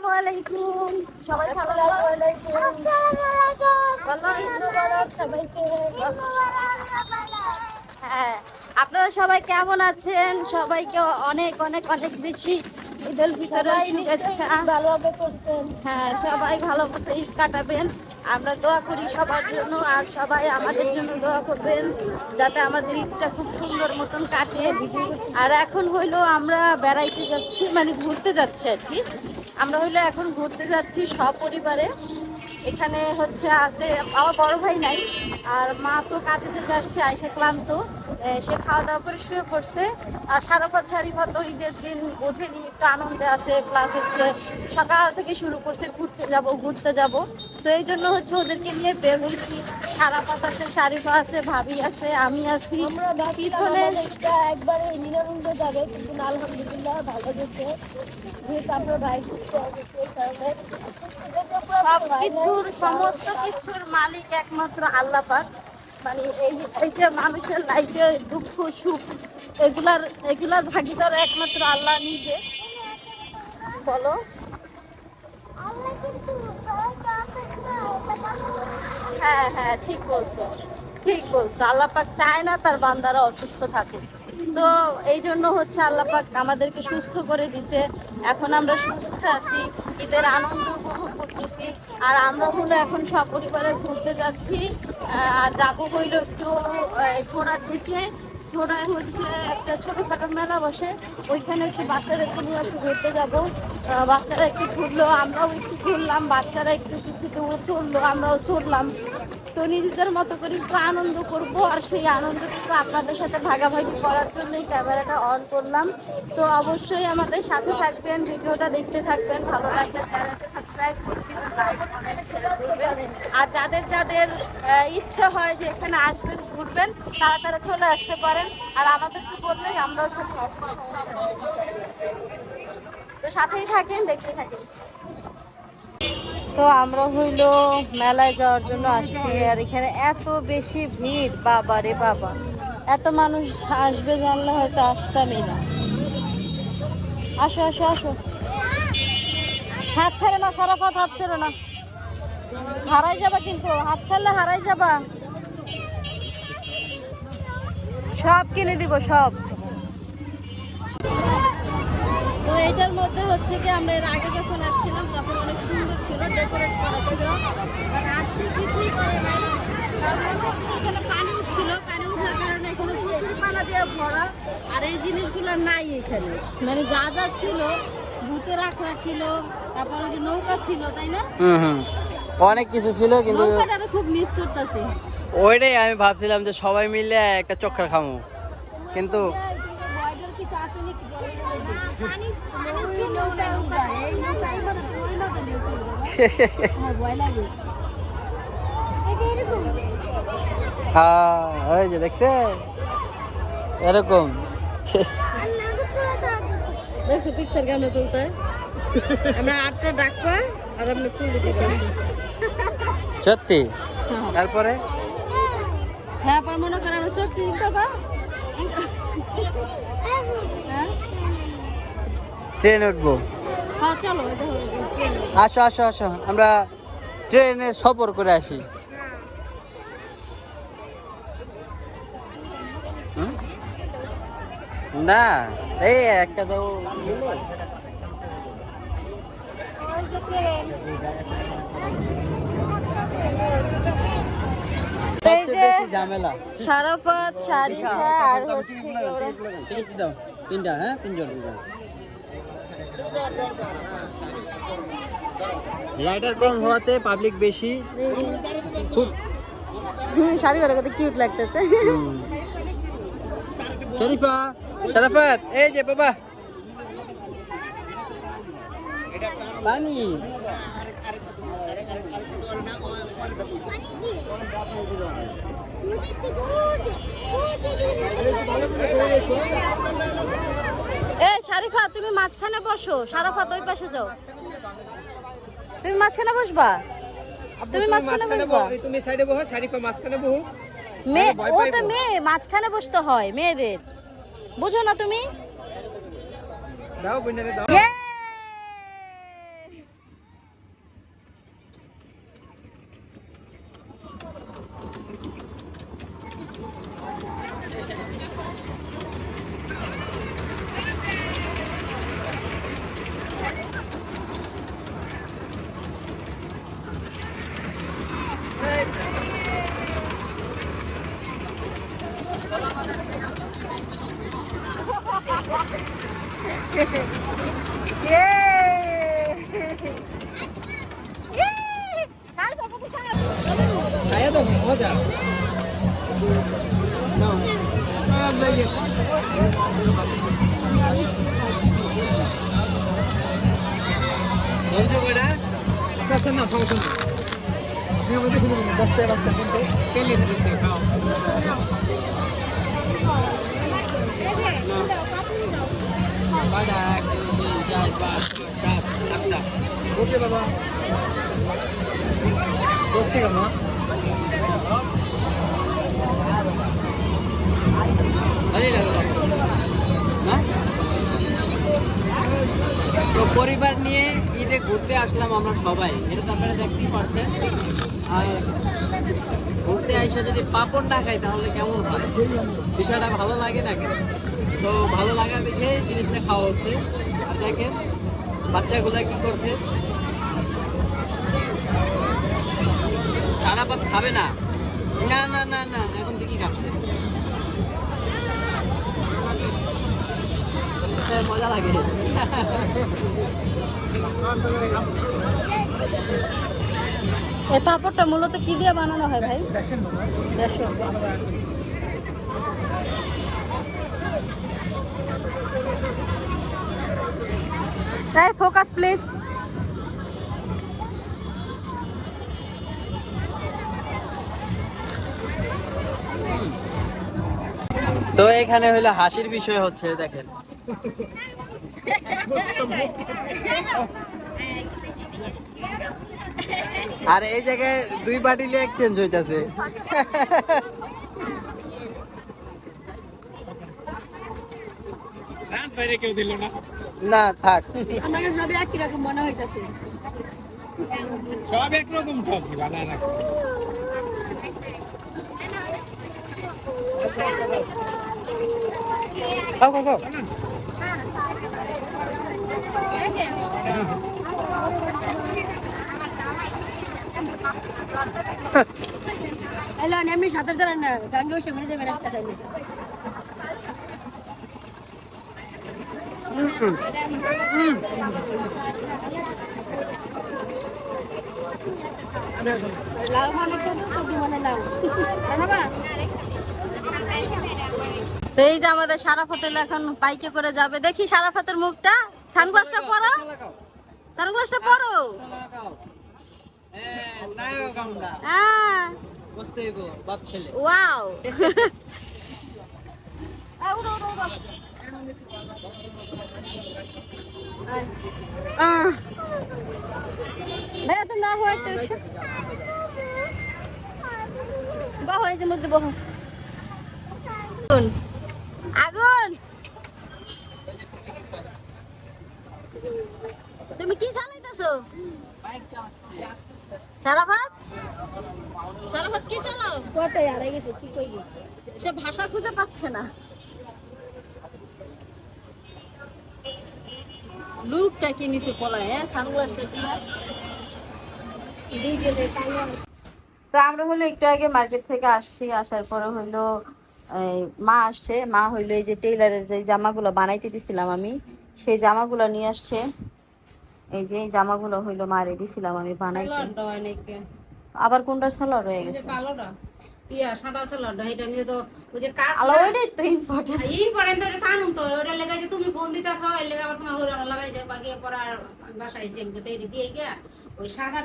আসসালামু আলাইকুম সবাই ভালো হ্যাঁ আপনারা সবাই কেমন আছেন? সবাইকে অনেক অনেক অনেক বেশি ঈদুল ফিতরের শুভেচ্ছা। ভালোভাবে করছেন। হ্যাঁ সবাই ভালো মতো ঈদ কাটাবেন। আমরা দোয়া করি সবার জন্য আর সবাই আমাদের জন্য দোয়া করবেন যাতে আমাদের ঈদটা খুব সুন্দর মতন কাটে। আর এখন হইল আমরা বেড়াইতে যাচ্ছি মানে ঘুরতে যাচ্ছি আর কি। আমরা হইলে এখন ঘুরতে যাচ্ছি সপরিবারে। এখানে হচ্ছে আছে, আমার বড় ভাই নাই, আর মা তো কাছে থেকে আসছে, আইসে ক্লান্ত। সে খাওয়া দাওয়া করে শুয়ে পড়ছে। আর সারাপাত সারিপাত ঈদের দিন বোঝেনি একটু আনন্দে আছে। প্লাস হচ্ছে সকাল থেকে শুরু করছে ঘুরতে যাব ঘুরতে যাব। তো এই জন্য হচ্ছে ওদেরকে নিয়ে বের হয়েছি। সারাপাত আছে শারিফা আছে ভাবি আছে আমি আছি। আমরা পিছনে একবারে নিরানন্দ যাবে কিন্তু আলহামদুলিল্লাহ ভালো গেছে। যেহেতু আমরা ভাই সমস্ত কিছুর মালিক একমাত্র আল্লাহ পাক। মানে এই এই যে মানুষের লাইফে দুঃখ সুখ এগুলার এগুলার ভাগিদার একমাত্র আল্লাহ নিজে। বলো। হ্যাঁ হ্যাঁ ঠিক বলছো। ঠিক বলছো। আল্লাপাক চায় না তার বান্দারা অসুস্থ থাকুক। তো এই জন্য হচ্ছে আল্লাহ পাক আমাদেরকে সুস্থ করে দিছে। এখন আমরা সুস্থ আছি। ঈদের আনন্দ উপভোগ করতেছি। আর আমরা হলো এখন সপরিবারে ঘুরতে যাচ্ছি। আর যাব হইল একটু ঘোড়ার দিকে। ঘোড়ায় হচ্ছে একটা ছোটোখাটো মেলা বসে। ওইখানে হচ্ছে বাচ্চাদেরকে নিয়ে একটু ঘুরতে যাব। বাচ্চারা একটু ঘুরলো, আমরাও একটু ঘুরলাম। বাচ্চারা একটু কিছু দূর চলল, আমরাও চললাম তো নিজেদের মতো করে একটু আনন্দ করব আর সেই আনন্দটুকু আপনাদের সাথে ভাগাভাগি করার জন্যই ক্যামেরাটা অন করলাম। তো অবশ্যই আমাদের সাথে থাকবেন, ভিডিওটা দেখতে থাকবেন, ভালো লাগলে সাবস্ক্রাইব আর যাদের যাদের ইচ্ছে হয় যে এখানে আসবেন, ঘুরবেন, তারা তারা চলে আসতে পারেন। আর আমাদেরকে বললেই আমরাও সাথে তো সাথেই থাকেন দেখতে থাকেন। তো আমরা হইল মেলায় যাওয়ার জন্য আসছি, আর এখানে এত বেশি ভিড়, বাবা রে বাবা। এত মানুষ আসবে জানলে হয়তো আসতামই না। আসো আসো আসো। হাত ছাড়ে না, সারাফাত হাত ছেড়ে না। হারাই যাবা কিন্তু, হাত ছাড়লে হারাই যাবা। সব কিনে দিব, সব। এটার মধ্যে হচ্ছে কি আমরা এর আগে যখন আসছিলাম তখন অনেক সুন্দর ছিল ডেকোরেট করা ছিল। বাট আজকে কিছুই করে নাই তার মনে হচ্ছে এখানে পানি উঠছিল। পানি উঠার কারণে এখানে প্রচুর পানা দিয়ে ভরা। আর এই জিনিসগুলো নাই এখানে। মানে যা যা ছিল ভূতের আখড়া ছিল তারপরে যে নৌকা ছিল তাই না? অনেক কিছু ছিল কিন্তু নৌকাটা খুব মিস করতেছি। ওইটাই আমি ভাবছিলাম যে সবাই মিলে একটা চক্কর খামো। কিন্তু হ্যাঁ ওই যে দেখছে? এরকম। দেখছ পিকচার কেমন তুলতে? হয়? আমরা আটটা ডাকবা আর আপনি তুলে দিবেন সত্যি? তারপরে? হ্যাঁ পর মনে করেন আমরা সত্যি। বাবা। হ্যাঁ। ট্রেন উঠবো। হ্যাঁ। আসো আসো আসো আমরা ট্রেনে সফর করে আসি। না এই একটা তো এই যে ঝামেলা। শারাফাত শারিফা আর হচ্ছে দাও তিনটা হ্যাঁ তিনজন। রাইডার কম হওয়াতে পাবলিক বেশি খুব কত কিউট লাগতেছে শরীফা শরাফত এই যে বাবা পানি এই শারিফা তুমি মাঝখানে বসো। শারাফাত ওই পাশে যাও। তুমি মাঝখানে বসবা? তুমি মাঝখানে বসবা? তুমি সাইডে বসো শারিফা মাঝখানে বসো মেয়ে ও তো মেয়ে মাঝখানে বসতে হয় মেয়েদের। বুঝো না তুমি? দাও বিনারে দাও। Basta না সমস্যা নেই তুমি আমাদের শুনে নিন বস্তায় বস্তা কিনতে কেলে দিচ্ছে খাও পরিবার নিয়ে ঈদে ঘুরতে আসলাম আমরা সবাই। এটা তো আপনারা দেখতেই পারছেন। আর ঘুরতে আইসা যদি পাপড় না খাই তাহলে কেমন হয়? বিষয়টা ভালো লাগে নাকি তো ভালো লাগা দেখে জিনিসটা খাওয়া হচ্ছে। আর দেখেন, বাচ্চাগুলো কি করছে? সারা পাত খাবে না। না না না না, এখন ঠিকই খাচ্ছে। মজা লাগে। এই পাপড়টা মূলত কি দিয়ে বানানো হয় ভাই? বেসন। ফোকাস প্লিজ তো এখানে হলো হাসির বিষয় হচ্ছে, দেখেন। আর এই জায়গায় দুই হইতাছে। রাত বাইরে কেউ দিল না। না থাক। কাছে একই রকম মনে হইতাছে। সব একরকম খাচ্ছি বানায় রাখছি। খাও খাও খাও। এমনি সাঁতার না, গাঙ্গে বসে মেরে দেবেন একটা মানে এই যে আমাদের সারাফত এলো এখন বাইকে করে যাবে। দেখি সারাফতের মুখটা। সানগ্লাসটা পরো। সানগ্লাসটা পরো। হ্যাঁ। ওয়াও। ভাইয়া তুমি না হয় একটা বহ এই যে মধ্যে বহ আগুন আগুন তুমি কি চালাইতেছো সারাফাত সারাফাত কি চালাও কত কি সে ভাষা খুঁজে পাচ্ছে না। লুকটা কি নিচে পলায় হ্যাঁ? সানগ্লাসটা দিয়ে তো আমরা হলো একটু আগে মার্কেট থেকে আসছি আসার পরে এই, মা আসছে। মা হইল এই যে টেইলারের যে জামাগুলো বানাইতে দিছিলাম আমি সেই জামাগুলো নিয়ে আসছে। এই যে জামাগুলো হইল মারে দিছিলাম আমি বানাইতে। আবার কোনটার সালোয়ার রয়ে গেছে? কালোটা। ইয়া সাদা সালোয়ারটা এটা নিয়ে তো ওই যে কাজ আলো ওইটাই তো ইম্পর্টেন্ট করেন তো ওটা লেগে যে তুমি ফোন দিতেছ এর লেগে আবার তোমার হইরানো লাগাই বাকি আর বাসায় তো দিয়ে গিয়া ওই সাদা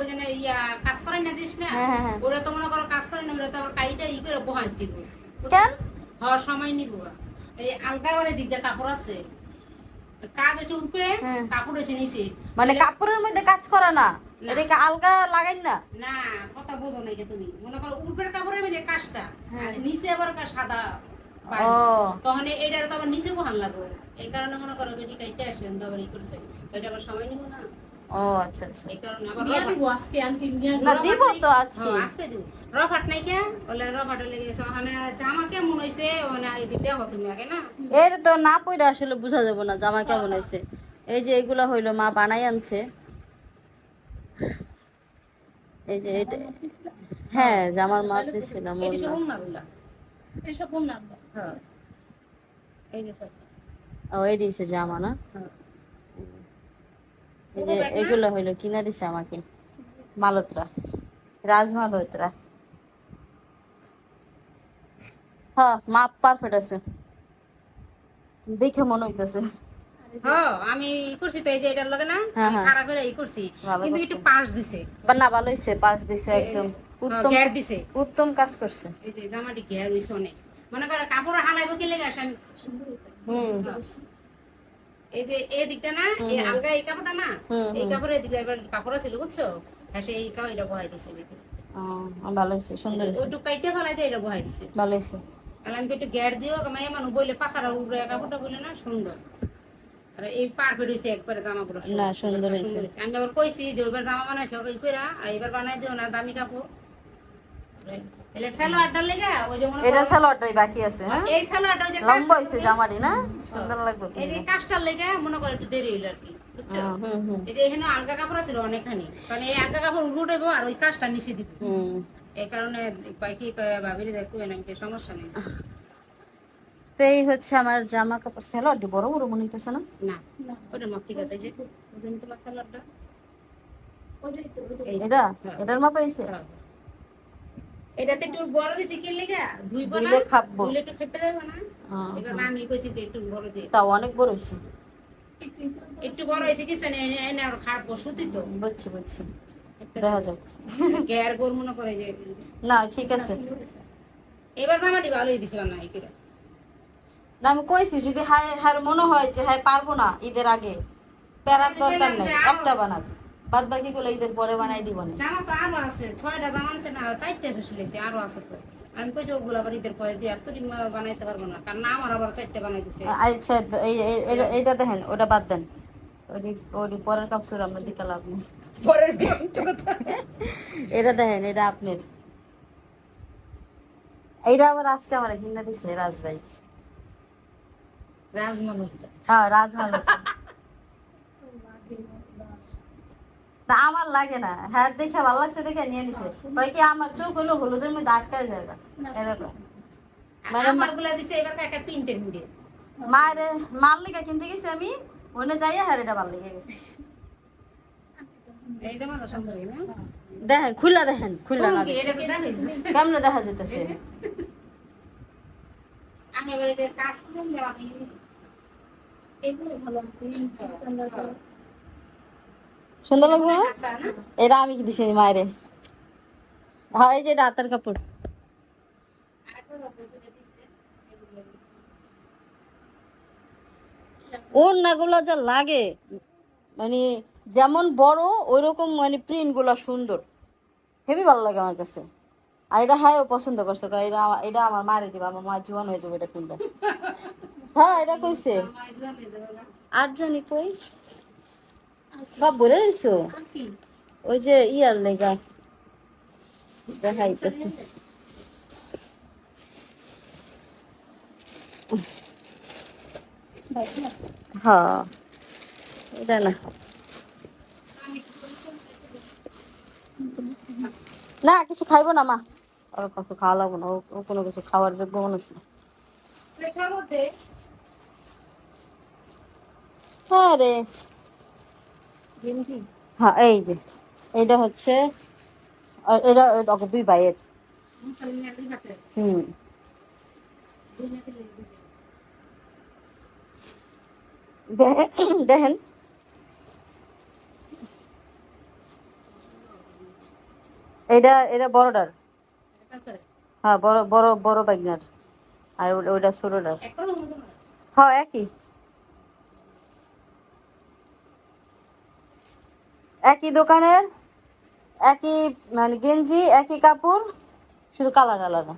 ওই জন্য ইয়া কাজ করে না জিস না? হ্যাঁ, হ্যাঁ, হ্যাঁ। ওটা তো মনে করো কাজ করে না ওটা তো আবার কাইটা ই করে বহাই দিব। হওয়ার সময় নিব। এই আলগা করে দিক দিয়ে কাপড় আছে। কাজ আছে উপরে হ্যাঁ। কাপড় আছে নিচে। মানে কাপড়ের মধ্যে কাজ করা না? এটাকে আলগা লাগাই না? না কথা বোঝো না এটা তুমি। মনে করো উপরের কাপড়ের মধ্যে কাজটা নিচে আবার সাদা। তখন এটার তো আবার নিচে বহান লাগবে। এই কারণে মনে করো বেটি কাইতে আসে তো আবার ই করছে। এটা আবার সময় নিব না। ও আচ্ছা আচ্ছা। এই কারণে আবার দিয়া দিব আজকে আন্টি নিয়ে না দিব তো আজকে। হ্যাঁ, আজকে দিব। রফাট নাই কে? বলে রফাট লেগে গেছে ওখানে জামা কেমন হয়েছে ওখানে আইডি দেওয়া তুমি আগে না? এর তো না পইরা আসলে বোঝা যাবে না জামা কেমন হয়েছে এই যে এগুলো হইল মা বানাই আনছে। এই যে এটা হ্যাঁ জামার মাপ দিছিলাম এই উন্নাগুলা হ্যাঁ। এই যে সব। ও এই দিছে জামা না? হ্যাঁ। এই যে এগুলো হইল কিনা দিছে আমাকে। মালতরা রাজমালতরা হ্যাঁ মাপ পারফেক্ট আছে। দেখে মনে হইতেছে। হ্যাঁ আমি করছি তো এই যে এটার লগে না হ্যাঁ, আমি। খাড়া করে ই করছি। কিন্তু একটু পাশ দিছে। বা না ভালো হয়েছে পাশ দিছে একদম। উত্তম গ্যার দিছে। উত্তম কাজ করছে। এই যে জামাটি ঘের হইছে অনেক। মনে করে কাপড় হালাইবো কি লেগে আসে আমি হুম। এই যে এই দিকটা না এই আলগা এই কাপড়টা না এই কাপড়ের দিকে এবার কাপড় ছিল বুঝছ? হ্যাঁ সেই কাপড় এটা বহাই দিছে দেখি। ভালো হয়েছে সুন্দর হয়েছে। ওটু কাইটে ফেলাইতে এটা বহাই দিছে। ভালো হয়েছে। আর আমি একটু গ্যার দিও মাইয়া মানুষ বললে পাশারা উপরে কাপড়টা বলে না সুন্দর। আর এই পারফেক্ট হয়েছে একবারে জামা গুলো না, সুন্দর। হয়েছে। আমি আবার কইছি যে ওইবার জামা বানাইছো ওই কইরা আর এবার বানাই দিও না দামি কাপড়। এলে সালোয়ারটা লেগা ওই যে মনে এটা সালোয়ারটাই বাকি আছে হ্যাঁ? এই সালোয়ারটা যে লম্বা কাজটা- হয়েছে না? সুন্দর লাগবে এই যে কাজটার লেগে মনে করে একটু দেরি হইল আর কি বুঝছ? হুম, হুম হুম। এই যে এখানে আলগা কাপড় ছিল অনেকখানি কারণ এই আলগা কাপড় উঠেবো আর ওই কাজটা নিচে দিব। এই কারণে কি ভাবির দেখব নাকি সমস্যা নেই। তো এই হচ্ছে আমার জামা কাপড় সালোয়ারটি বড় বড় মনে হইতেছে না? না ওটা মাপ ঠিক আছে যে তোমার এটা। এটার মাপ হয়েছে হ্যাঁ। এটাতে একটু বড় দিছি কি লেগে? দুই পরা দুইলে খাব। দুইলে একটু খেপে যাবে না? হ্যাঁ, কারণে আমি কইছি যে একটু বড় তাও অনেক বড় হয়েছে। একটু বড় হয়েছে কিছু নেই এনে আর সুতি তো। বুঝছি বুঝছি। দেখা যাক। গ্যার গোর মনে করে যে না ঠিক আছে। এবার জামাটি ভালোই দিছিল না না আমি কইছি যদি হায় হার মনে হয় যে হ্যাঁ পারব না ঈদের আগে প্যারার দরকার নাই। একটা বানাক বাদ বাকি গুলো ঈদের পরে বানাই দিব না। জামা তো আরও আছে ছয়টা জামা আছে না চারটে সিলেছি আরও আছে তো। আমি কইছি ওগুলো আবার ঈদের পরে দিয়ে তো বানাইতে পারব না কারণ আমার আবার চারটে বানাই দিছে। আচ্ছা এই এই- এই- এইটা দেখেন ওটা বাদ দেন। ওই ওই পরের কাপড় আমরা দিতে লাভ নেই। পরের এটা দেখেন এটা আপনার। এইটা আবার আজকে আমার কিনা দিছে রাজ ভাই রাজমানুষটা। হ্যাঁ তা আমার লাগে না। হ্যাঁ দেখে ভালো লাগছে দেখে নিয়ে নিছে। কয় কি আমার চোখ হলো হলুদের মধ্যে আটকায় যায়। এরকম। মানে আমার দিছে এবার একটা প্রিন্টের দিয়ে মায়ের মাল লেগে কিনতে গেছি আমি ওনে যাইয়া হ্যাঁ এটা ভালো লেগে গেছে। দেখেন দেখেন না। কেমনে দেখা যেতেছে? আমি এবার কাজ করলাম দেওয়া হয়নি। ভালো আপনি স্ট্যান্ডার্ড। সুন্দর লাগবে এটা আমি কি দিছি মায়েরে? হ্যাঁ যে এটা হাতের কাপড়। নাগুলা যা লাগে। মানে যেমন বড় ওই রকম মানে প্রিন্টগুলা সুন্দর। হেবি ভালো লাগে আমার কাছে। আর এটা হ্যাঁ ও পছন্দ করছে এটা এটা আমার মারে দিবা, আমার মা জীবন হয়ে যাবে এটা কিনতে। হ্যাঁ এটা কইছে। আর জানি কই। সব বলে দিছো? ওই যে ইয়ার লেগা। দেখাইতেছে। হ্যাঁ এটা না। না কিছু খাইবো না মা। ওর কিছু খাওয়া লাগবো না। ও- ও কোনো কিছু খাওয়ার যোগ্য মানুষ না। হ্যাঁ রে। হ্যাঁ এই যে, এইটা হচ্ছে এটা দুই ভাইয়ের। হুম। দেখেন এটা এটা বড়টার। হ্যাঁ বড় বড় বড় বাগনার আর ওইটা ছোটটার। হ্যাঁ একই। একই দোকানের একই মানে গেঞ্জি একই কাপড় শুধু কালার আলাদা।